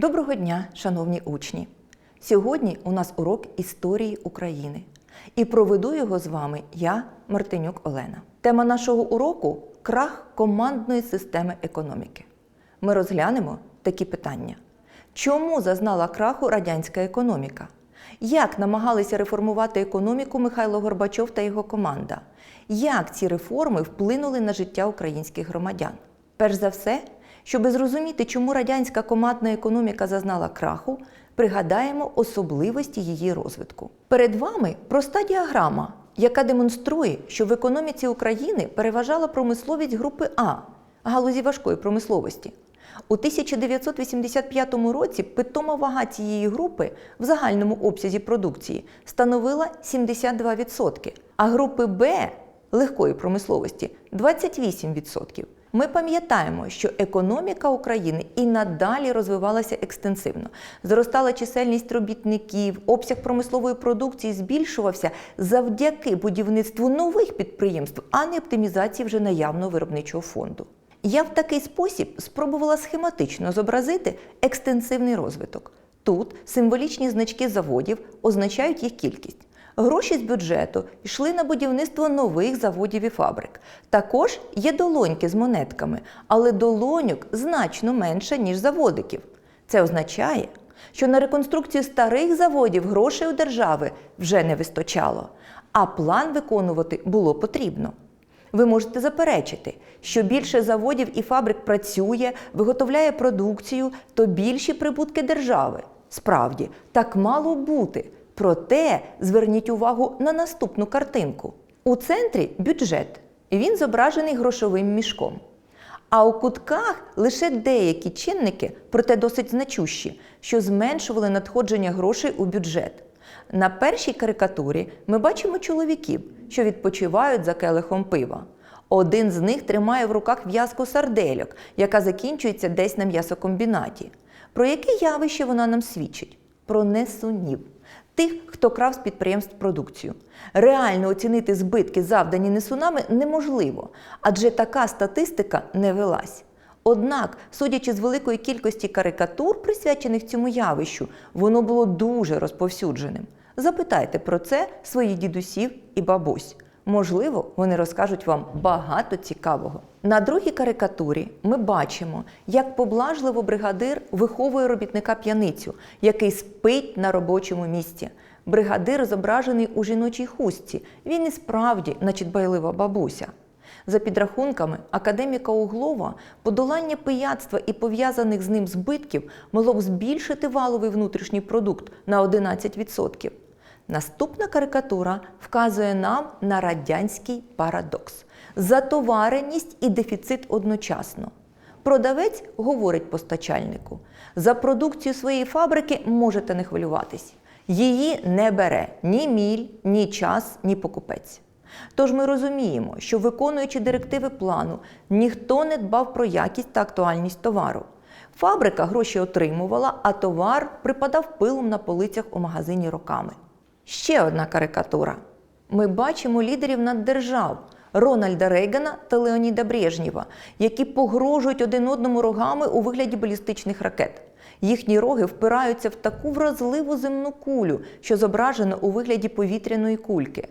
Доброго дня, шановні учні! Сьогодні у нас урок історії України. І проведу його з вами я, Мартинюк Олена. Тема нашого уроку крах командної системи економіки. Ми розглянемо такі питання: чому зазнала краху радянська економіка? Як намагалися реформувати економіку Михайло Горбачов та його команда? Як ці реформи вплинули на життя українських громадян? Перш за все, щоб зрозуміти, чому радянська командна економіка зазнала краху, пригадаємо особливості її розвитку. Перед вами проста діаграма, яка демонструє, що в економіці України переважала промисловість групи А галузі важкої промисловості. У 1985 році питома вага цієї групи в загальному обсязі продукції становила 72%, а групи Б легкої промисловості 28%. Ми пам'ятаємо, що економіка України і надалі розвивалася екстенсивно. Зростала чисельність робітників, обсяг промислової продукції збільшувався завдяки будівництву нових підприємств, а не оптимізації вже наявного виробничого фонду. Я в такий спосіб спробувала схематично зобразити екстенсивний розвиток. Тут символічні значки заводів означають їх кількість. Гроші з бюджету йшли на будівництво нових заводів і фабрик. Також є долоньки з монетками, але долоньок значно менше, ніж заводиків. Це означає, що на реконструкцію старих заводів грошей у держави вже не вистачало, а план виконувати було потрібно. Ви можете заперечити, що більше заводів і фабрик працює, виготовляє продукцію, то більші прибутки держави. Справді, так мало бути. Проте зверніть увагу на наступну картинку. У центрі бюджет, він зображений грошовим мішком. А у кутках лише деякі чинники, проте досить значущі, що зменшували надходження грошей у бюджет. На першій карикатурі ми бачимо чоловіків, що відпочивають за келихом пива. Один з них тримає в руках в'язку сардельок, яка закінчується десь на м'ясокомбінаті. Про яке явище вона нам свідчить? Про несунів. Тих, хто крав з підприємств продукцію. Реально оцінити збитки, завдані несунами, неможливо, адже така статистика не велась. Однак, судячи з великої кількості карикатур, присвячених цьому явищу, воно було дуже розповсюдженим. Запитайте про це своїх дідусів і бабусь. Можливо, вони розкажуть вам багато цікавого. На другій карикатурі ми бачимо, як поблажливо бригадир виховує робітника п'яницю, який спить на робочому місці. Бригадир зображений у жіночій хустці. Він і справді, наче дбайлива бабуся. За підрахунками академіка Углова, подолання пияцтва і пов'язаних з ним збитків могло б збільшити валовий внутрішній продукт на 11%. Наступна карикатура вказує нам на радянський парадокс затовареність і дефіцит одночасно. Продавець говорить постачальнику: за продукцію своєї фабрики можете не хвилюватись. Її не бере ні міль, ні час, ні покупець. Тож ми розуміємо, що виконуючи директиви плану, ніхто не дбав про якість та актуальність товару. Фабрика гроші отримувала, а товар припадав пилом на полицях у магазині роками. Ще одна карикатура. Ми бачимо лідерів наддержав Рональда Рейгана та Леоніда Брежнєва, які погрожують один одному рогами у вигляді балістичних ракет. Їхні роги впираються в таку вразливу земну кулю, що зображено у вигляді повітряної кульки.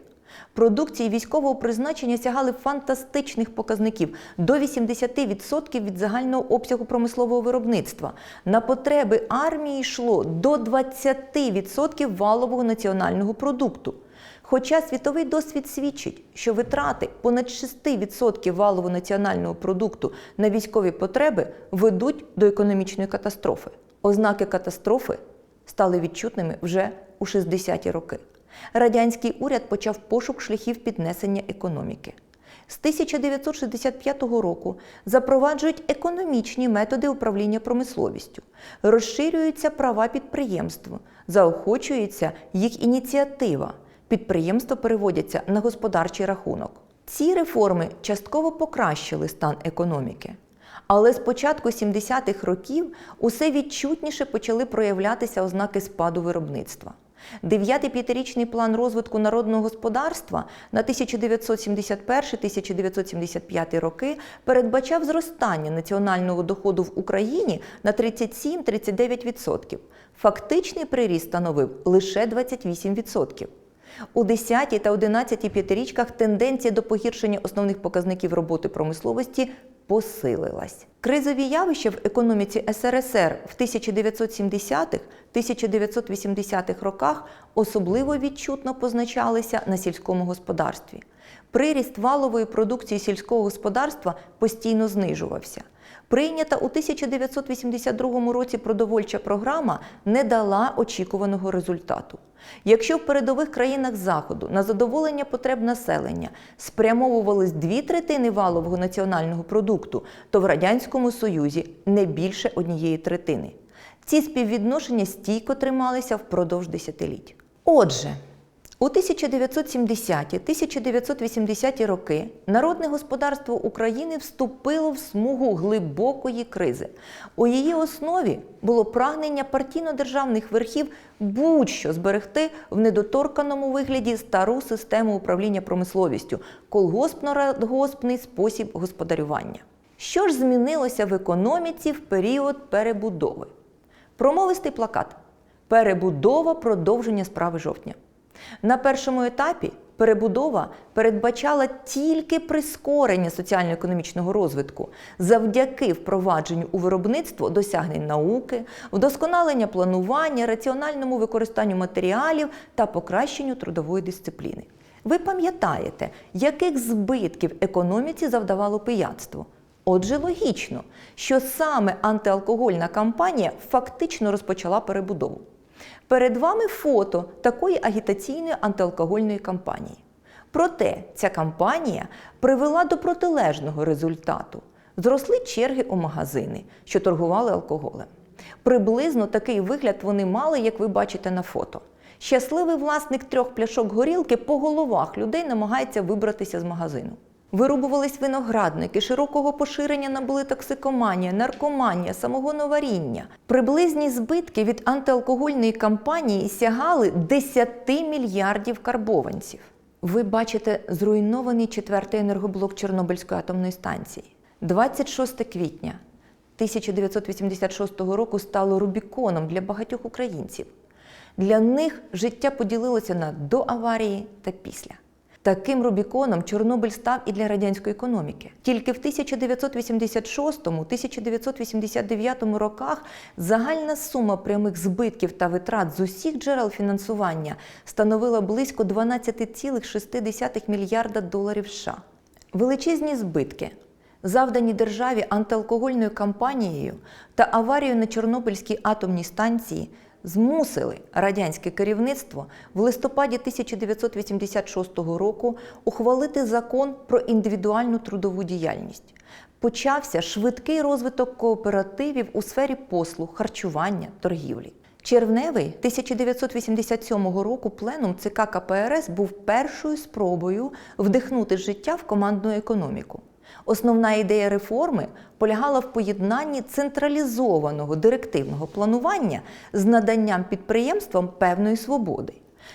Продукції військового призначення сягали фантастичних показників до 80% від загального обсягу промислового виробництва. На потреби армії йшло до 20% валового національного продукту. Хоча світовий досвід свідчить, що витрати понад 6% валового національного продукту на військові потреби ведуть до економічної катастрофи. Ознаки катастрофи стали відчутними вже у 60-ті роки. Радянський уряд почав пошук шляхів піднесення економіки. З 1965 року запроваджують економічні методи управління промисловістю, розширюються права підприємств, заохочується їх ініціатива. Підприємства переводяться на господарчий рахунок. Ці реформи частково покращили стан економіки. Але з початку 70-х років усе відчутніше почали проявлятися ознаки спаду виробництва. Дев'ятий п'ятирічний план розвитку народного господарства на 1971-1975 роки передбачав зростання національного доходу в Україні на 37-39%. Фактичний приріст становив лише 28%. У 10 та 11 п'ятирічках тенденція до погіршення основних показників роботи промисловості посилилась. Кризові явища в економіці СРСР в 1970-1980-х роках особливо відчутно позначалися на сільському господарстві. Приріст валової продукції сільського господарства постійно знижувався. Прийнята у 1982 році продовольча програма не дала очікуваного результату. Якщо в передових країнах Заходу на задоволення потреб населення спрямовувались дві третини валового національного продукту, то в Радянському Союзі не більше однієї третини. Ці співвідношення стійко трималися впродовж десятиліть. Отже, у 1970-1980 роки народне господарство України вступило в смугу глибокої кризи. У її основі було прагнення партійно-державних верхів будь-що зберегти в недоторканому вигляді стару систему управління промисловістю, колгоспно-радгоспний спосіб господарювання. Що ж змінилося в економіці в період перебудови? Промовистий плакат Перебудова продовження справи жовтня. На першому етапі перебудова передбачала тільки прискорення соціально-економічного розвитку завдяки впровадженню у виробництво досягнень науки, вдосконалення планування, раціональному використанню матеріалів та покращенню трудової дисципліни. Ви пам'ятаєте, яких збитків економіці завдавало пияцтво? Отже, логічно, що саме антиалкогольна кампанія фактично розпочала перебудову. Перед вами фото такої агітаційної антиалкогольної кампанії. Проте ця кампанія привела до протилежного результату. Зросли черги у магазини, що торгували алкоголем. Приблизно такий вигляд вони мали, як ви бачите на фото. Щасливий власник трьох пляшок горілки по головах людей намагається вибратися з магазину. Вирубувались виноградники, широкого поширення набули токсикоманія, наркоманія, самогоноваріння. Приблизні збитки від антиалкогольної кампанії сягали 10 мільярдів карбованців. Ви бачите зруйнований четвертий енергоблок Чорнобильської атомної станції. 26 квітня 1986 року стало Рубіконом для багатьох українців. Для них життя поділилося на до аварії та після. Таким Рубіконом Чорнобиль став і для радянської економіки. Тільки в 1986-1989 роках загальна сума прямих збитків та витрат з усіх джерел фінансування становила близько 12,6 мільярда доларів США. Величезні збитки, завдані державі антиалкогольною кампанією та аварією на Чорнобильській атомній станції, змусили радянське керівництво в листопаді 1986 року ухвалити закон про індивідуальну трудову діяльність. Почався швидкий розвиток кооперативів у сфері послуг, харчування, торгівлі. Червневий 1987 року пленум ЦК КПРС був першою спробою вдихнути життя в командну економіку. Основна ідея реформи полягала в поєднанні централізованого директивного планування з наданням підприємствам певної свободи.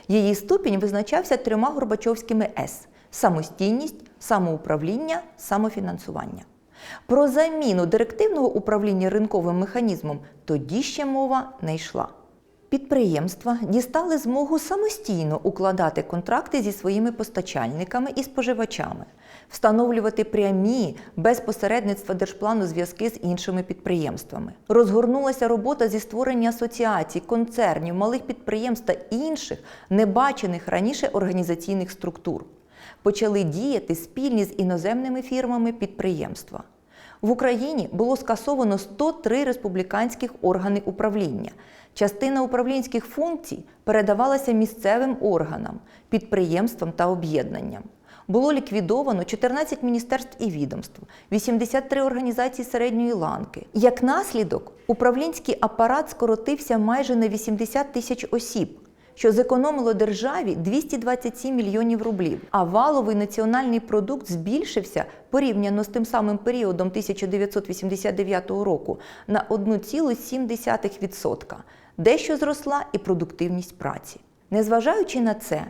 Її ступінь визначався трьома Горбачовськими С самостійність, самоуправління, самофінансування. Про заміну директивного управління ринковим механізмом тоді ще мова не йшла. Підприємства дістали змогу самостійно укладати контракти зі своїми постачальниками і споживачами, встановлювати прямі без посередництва держплану зв'язки з іншими підприємствами. Розгорнулася робота зі створення асоціацій, концернів, малих підприємств та інших небачених раніше організаційних структур. Почали діяти спільні з іноземними фірмами підприємства. В Україні було скасовано 103 республіканських органи управління. Частина управлінських функцій передавалася місцевим органам, підприємствам та об'єднанням. Було ліквідовано 14 міністерств і відомств, 83 організації середньої ланки. Як наслідок, управлінський апарат скоротився майже на 80 тисяч осіб що зекономило державі 227 мільйонів рублів. А валовий національний продукт збільшився порівняно з тим самим періодом 1989 року на 1,7%. Дещо зросла і продуктивність праці. Незважаючи на це,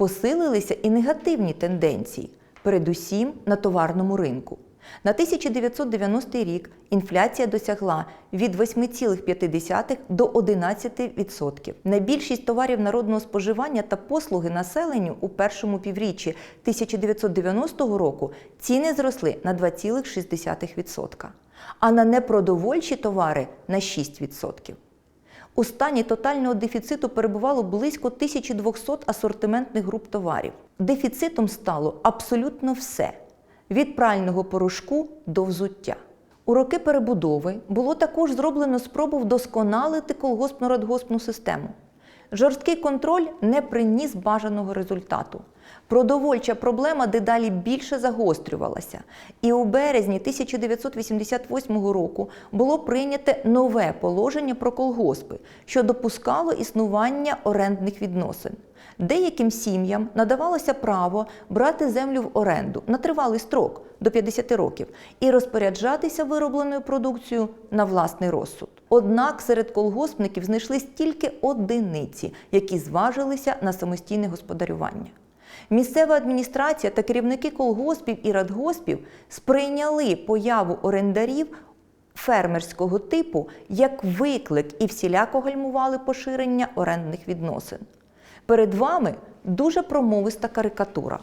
посилилися і негативні тенденції, передусім на товарному ринку. На 1990 рік інфляція досягла від 8,5 до 11%. На більшість товарів народного споживання та послуги населенню у першому півріччі 1990 року ціни зросли на 2,6%, а на непродовольчі товари на 6%. У стані тотального дефіциту перебувало близько 1200 асортиментних груп товарів. Дефіцитом стало абсолютно все від прального порошку до взуття. У роки перебудови було також зроблено спробу вдосконалити колгоспно-радгоспну систему. Жорсткий контроль не приніс бажаного результату. Продовольча проблема дедалі більше загострювалася, і у березні 1988 року було прийняте нове положення про колгоспи, що допускало існування орендних відносин. Деяким сім'ям надавалося право брати землю в оренду на тривалий строк до 50 років і розпоряджатися виробленою продукцією на власний розсуд. Однак серед колгоспників знайшлись тільки одиниці, які зважилися на самостійне господарювання. Місцева адміністрація та керівники колгоспів і радгоспів сприйняли появу орендарів фермерського типу як виклик і всіляко гальмували поширення орендних відносин. Перед вами дуже промовиста карикатура.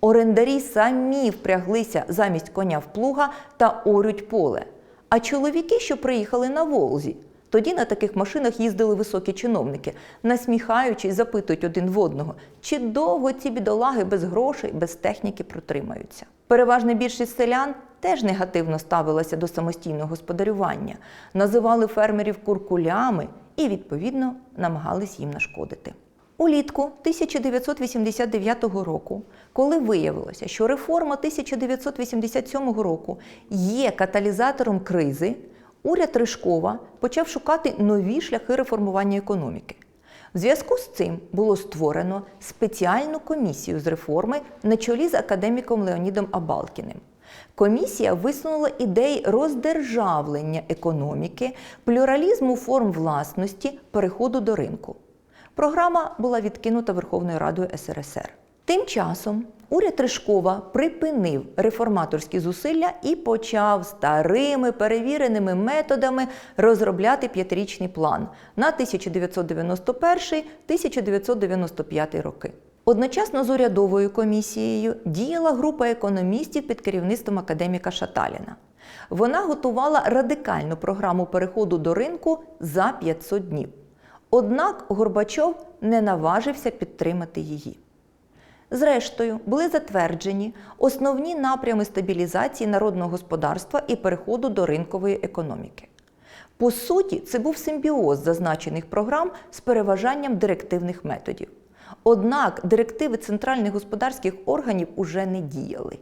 Орендарі самі впряглися замість коня в плуга та орють поле. А чоловіки, що приїхали на Волзі, тоді на таких машинах їздили високі чиновники, насміхаючись, запитують один в одного, чи довго ці бідолаги без грошей, без техніки протримаються. Переважна більшість селян теж негативно ставилася до самостійного господарювання, називали фермерів куркулями і, відповідно, намагались їм нашкодити. Улітку 1989 року, коли виявилося, що реформа 1987 року є каталізатором кризи, уряд Ришкова почав шукати нові шляхи реформування економіки. В зв'язку з цим було створено спеціальну комісію з реформи на чолі з академіком Леонідом Абалкіним. Комісія висунула ідеї роздержавлення економіки, плюралізму форм власності, переходу до ринку. Програма була відкинута Верховною Радою СРСР. Тим часом уряд Ришкова припинив реформаторські зусилля і почав старими перевіреними методами розробляти п'ятирічний план на 1991-1995 роки. Одночасно з урядовою комісією діяла група економістів під керівництвом академіка Шаталіна. Вона готувала радикальну програму переходу до ринку за 500 днів. Однак Горбачов не наважився підтримати її. Зрештою, були затверджені основні напрями стабілізації народного господарства і переходу до ринкової економіки. По суті, це був симбіоз зазначених програм з переважанням директивних методів. Однак директиви центральних господарських органів уже не діяли.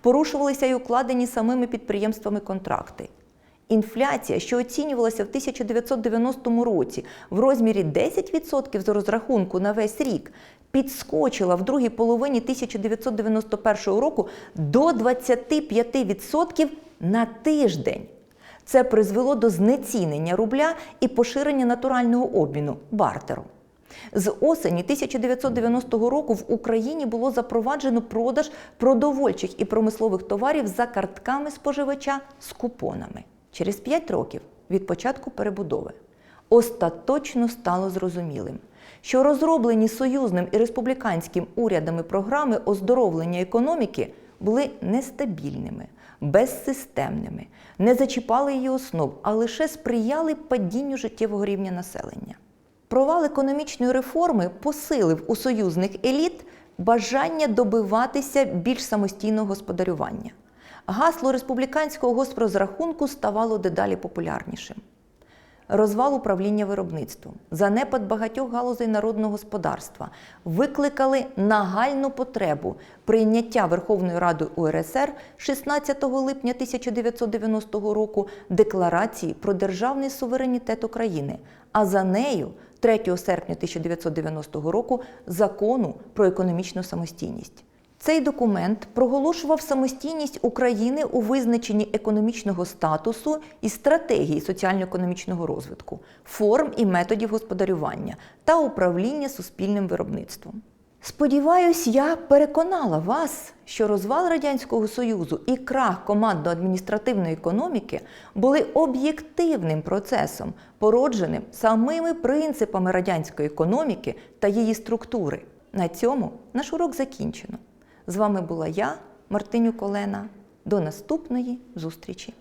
Порушувалися й укладені самими підприємствами контракти. Інфляція, що оцінювалася в 1990 році в розмірі 10% з розрахунку на весь рік, підскочила в другій половині 1991 року до 25% на тиждень. Це призвело до знецінення рубля і поширення натурального обміну бартеру. З осені 1990 року в Україні було запроваджено продаж продовольчих і промислових товарів за картками споживача з купонами. Через 5 років від початку перебудови остаточно стало зрозумілим, що розроблені союзним і республіканським урядами програми оздоровлення економіки були нестабільними, безсистемними, не зачіпали її основ, а лише сприяли падінню життєвого рівня населення. Провал економічної реформи посилив у союзних еліт бажання добиватися більш самостійного господарювання. Гасло республіканського госпрозрахунку ставало дедалі популярнішим. Розвал управління виробництвом, занепад багатьох галузей народного господарства викликали нагальну потребу прийняття Верховною Радою УРСР 16 липня 1990 року декларації про державний суверенітет України, а за нею 3 серпня 1990 року закону про економічну самостійність. Цей документ проголошував самостійність України у визначенні економічного статусу і стратегії соціально-економічного розвитку, форм і методів господарювання та управління суспільним виробництвом. Сподіваюсь, я переконала вас, що розвал Радянського Союзу і крах командно-адміністративної економіки були об'єктивним процесом, породженим самими принципами радянської економіки та її структури. На цьому наш урок закінчено. З вами була я, Мартиню Колена. До наступної зустрічі!